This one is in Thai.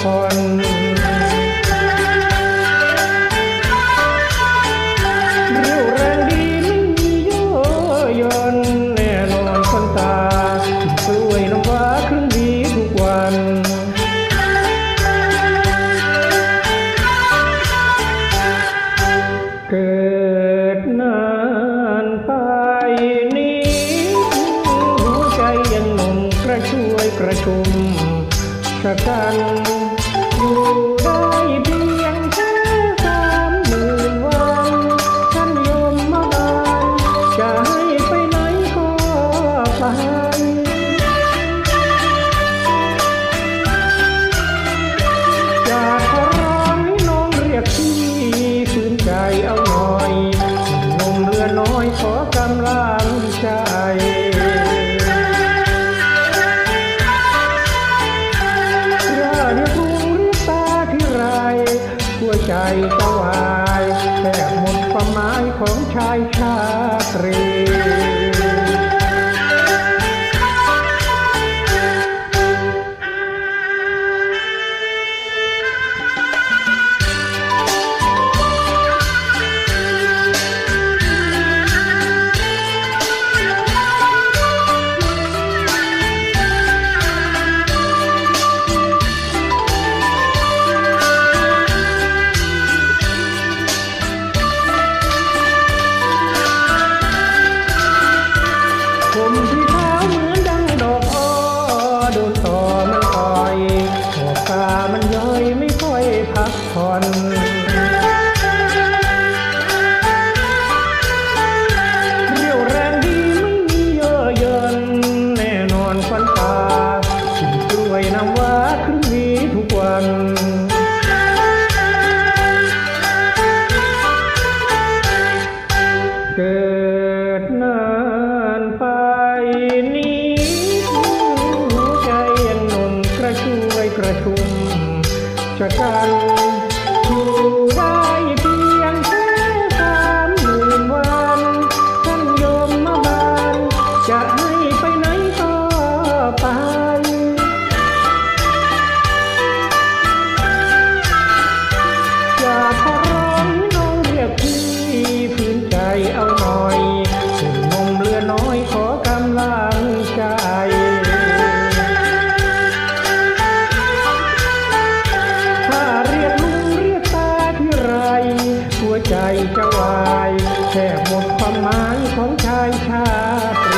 คนเรี่ยวแรงดีไม่มีย่อยนแน่นอนคนตากล้วยน้ำว้าครึ่งดีทุกวันเกิดนานไปนี้หัวใจยังนมกระชวยกระชุมชะกัน พี ชายชาตรี ตามันย้อยไม่ค่อยพักผ่อนเรี่ยวแรงดีม่มีเย่อเยินแนนอนฟันตากิวยนำว้าครึ่งนี้ทุกวัน ประชุมจะกัน ใจจะวายแทบหมดความหมายของชายชาตรี